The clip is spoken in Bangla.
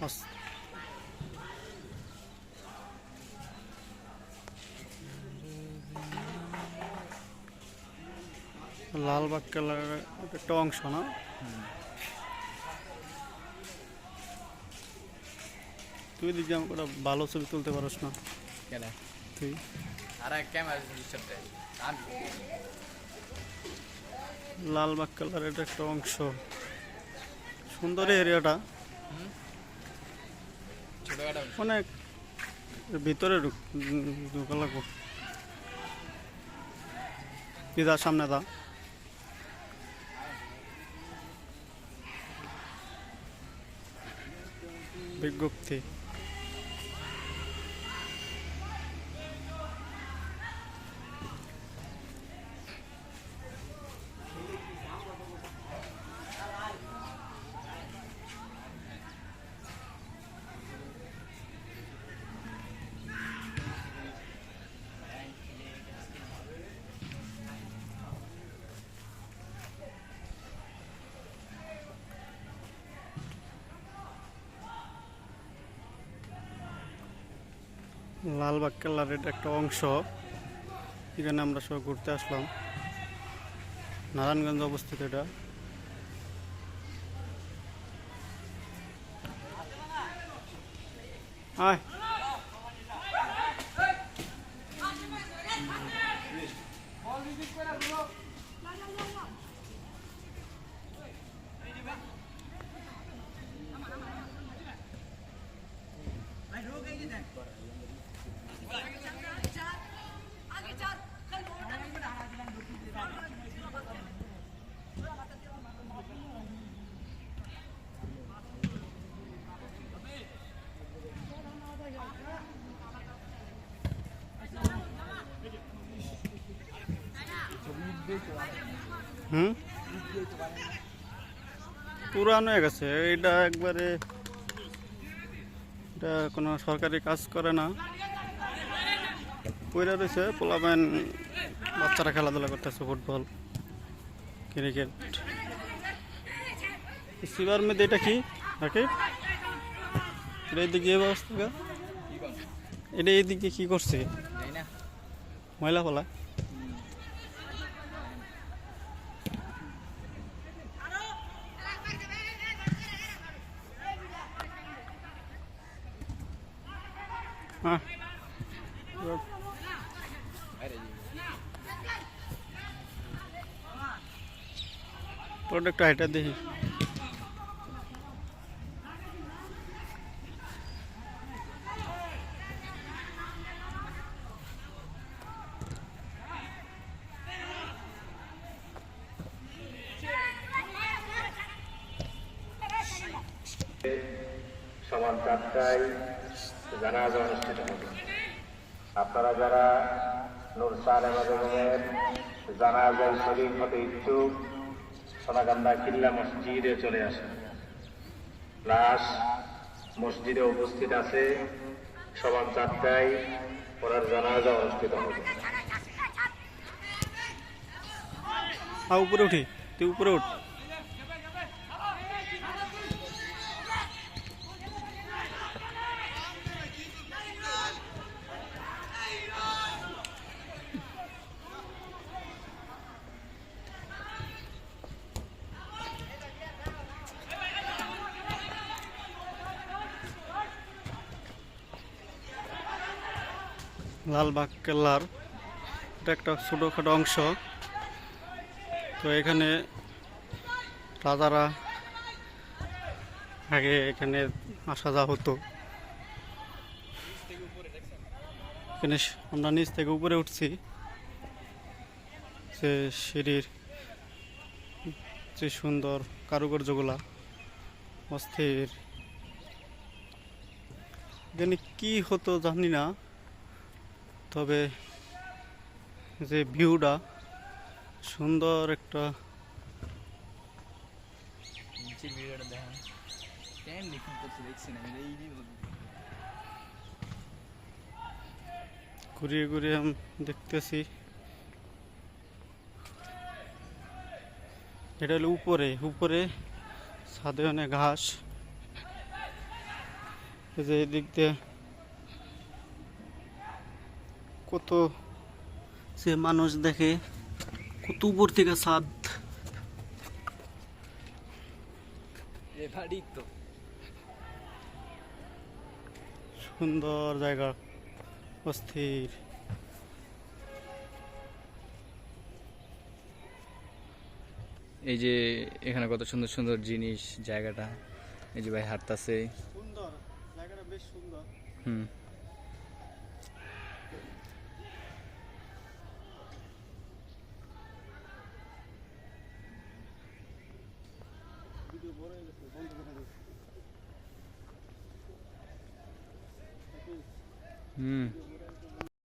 আস- লালবাগ কেলার একটা অংশ না? তুই দিকে আমাকে একটা ভালো ছবি তুলতে পারস না। কেন? তুই? আরে ক্যামেরা ডিস্টার্ব আমি লালবাগ কেলার এটা একটা অংশ। সুন্দর এরিয়াটা ছোটখাটো অনেক। ভিতরে ঢুক লাগবো। সামনে দা বিজ্ঞপ্তি। লালবাগ কেল্লার এটা একটা অংশ। এখানে আমরা সব ঘুরতে আসলাম। নারায়ণগঞ্জ অবস্থিত এটা। আয়। হুম? পুরানো হয়ে গেছে। এটা একবারে এটা কোনো সরকারি কাজ করে না। পইরা রয়েছে পোলাবেন বাচ্চারা খেলাধুলা করতেছে, ফুটবল, ক্রিকেট। সিবার মধ্যে এটা কি? নাকি? এটা এইদিকে এই ব্যবস্থা? এটা এইদিকে কি করছে? ময়লা ফলা। হ্যাঁ প্রোডাক্ট হাইটা দেখি। সমান চারটায় জানাজা অনুষ্ঠিত হবে। আপনারা যারা নূর সালেমা বেগমের জানাজায় শরীর হতে ইচ্ছুক সোনাকান্দা কিল্লা মসজিদে চলে আসে। লাশ মসজিদে উপস্থিত আছে সবার চারটায় ওনার জানাজা অনুষ্ঠিত হবে। হ্যাঁ উপরে উঠি। তুই উপরে উঠ। লালবাগ কেল্লার। এটা একটা ছোটোখাটো অংশ। তো এখানে রাজারা আগে এখানে আসা যাওয়া হতো। এখানে আমরা নিচ থেকে উপরে উঠছি। যে সিঁড়ির যে সুন্দর কারুকার্যগুলা, অস্থির। এখানে কি হতো জানি না। তবে যে ভিউটা সুন্দর একটা। ঘুরিয়ে ঘুরিয়ে আমি দেখতেছি। এটা হলো উপরে। উপরে ছাদে অনেক ঘাস। যে এদিক দিয়ে কত সে মানুষ দেখে কত উপর থেকে সাদ এ তো। সুন্দর জায়গা অস্থির। এই যে এখানে কত সুন্দর সুন্দর জিনিস জায়গাটা। এই যে ভাই হাঁটতাছে। সুন্দর জায়গাটা বেশ সুন্দর। হুম ভিডিও বড় হয়ে গেছে বন্ধ করে দিই হুম